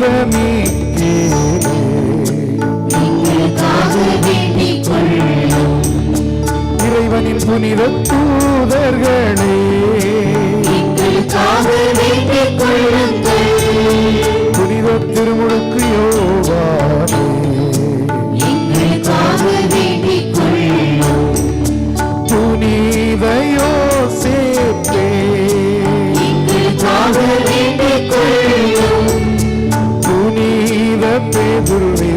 தெய்வமே இறைவனின் புனித தூதர்களே. பேதுருவே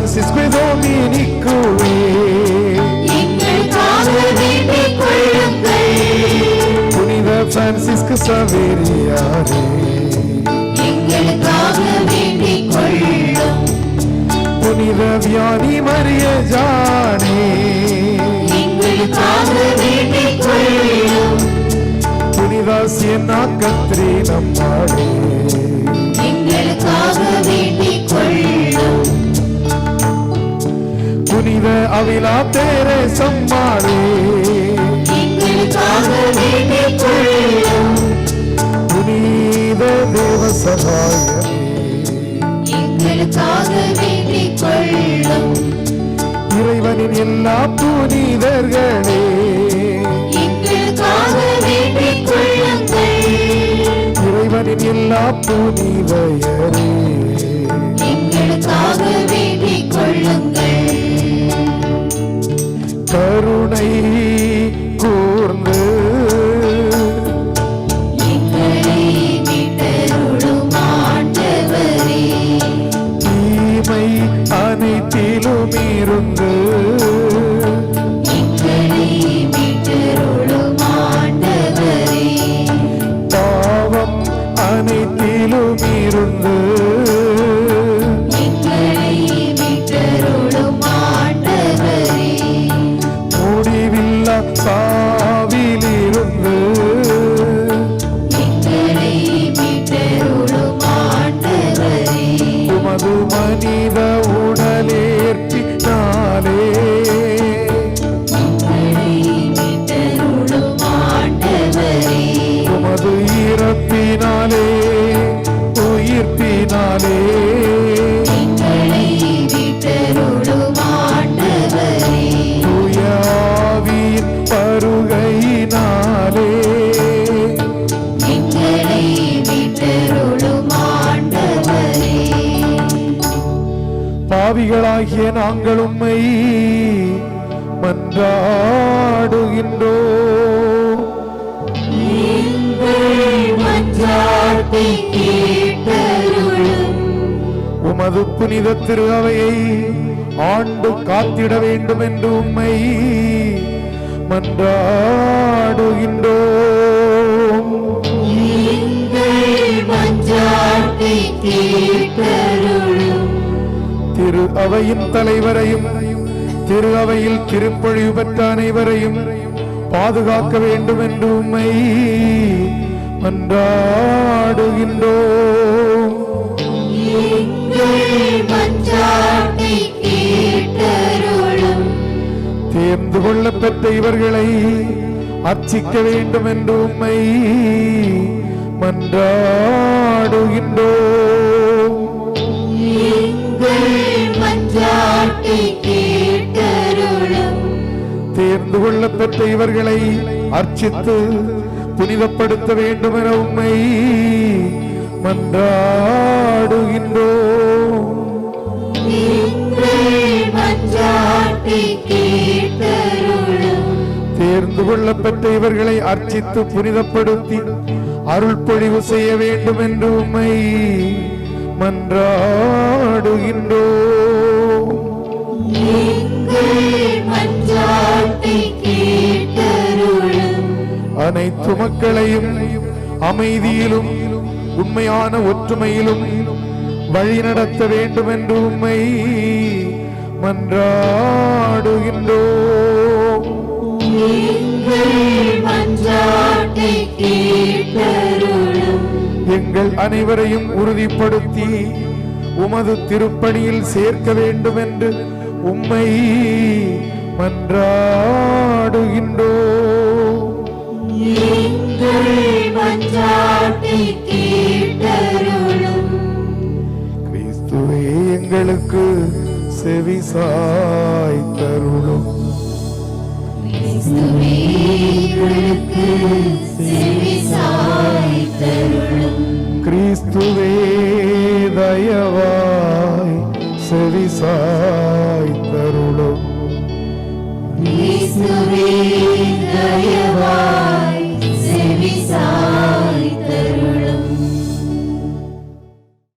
வேண்டிக் கொள்ளுங்கள் புனித பிரான்சிஸ்கு சவேரியாரே புனித வியானி மரிய ஜானே புனித சியன்னா கத்ரி நம்மாடே எங்களுக்காக வேண்டிக் அவிலா தேரே சம்மாளே. எங்களுக்காக வேண்டிக் கொள்ளும் புனித தேவ சகாயமே இறைவனின் எல்லா புனிதர்களே. இறைவனின் எல்லா புனிதையரே മുമ്പിലുമേറുണ്ട് நாங்கள் உம்மை மன்றாடுகின்றோம் உமது புனித திருவையை ஆண்டு காத்திட வேண்டும் என்று உண்மை மன்றாடுகின்றோம் மஞ்சாட்டி மன்றாட்டை திரு அவையின் தலைவரையும் திரு அவையில் திருப்பொழிவு பெற்ற அனைவரையும் பாதுகாக்க வேண்டும் என்று உம்மை மன்றாடுகின்றோம். தேர்ந்து கொள்ள பெற்ற இவர்களை அர்ச்சிக்க வேண்டும் என்று உம்மை மன்றாடுகின்றோம். தேர்ந்து கொள்ள பெற்ற இவர்களை அர்ச்சித்து புனிதப்படுத்த வேண்டும் என உம்மை மன்றாடுகின்றோம். தேர்ந்து கொள்ள பெற்ற இவர்களை அர்ச்சித்து புனிதப்படுத்தி அருள் பொழிவு செய்ய வேண்டும் என்று மன்றாடுகின்றோம். மன்றாட்டை கேட்டருளும் அனைத்து மக்களையும் அமைதியிலும் உண்மையான ஒற்றுமையிலும் வழி நடத்த வேண்டும் என்று உம்மை மன்றாடுகின்றோம் எங்கள் அனைவரையும் உறுதிப்படுத்தி உமது திருப்பணியில் சேர்க்க வேண்டும் என்று உம்மை கேட்டருளும். கிறிஸ்துவே எங்களுக்கு செவி சாய்த்தருளும். கிறிஸ்துவே எங்களுக்கு செவி சாய்த்தருளும். യേശുവേ ദയവാ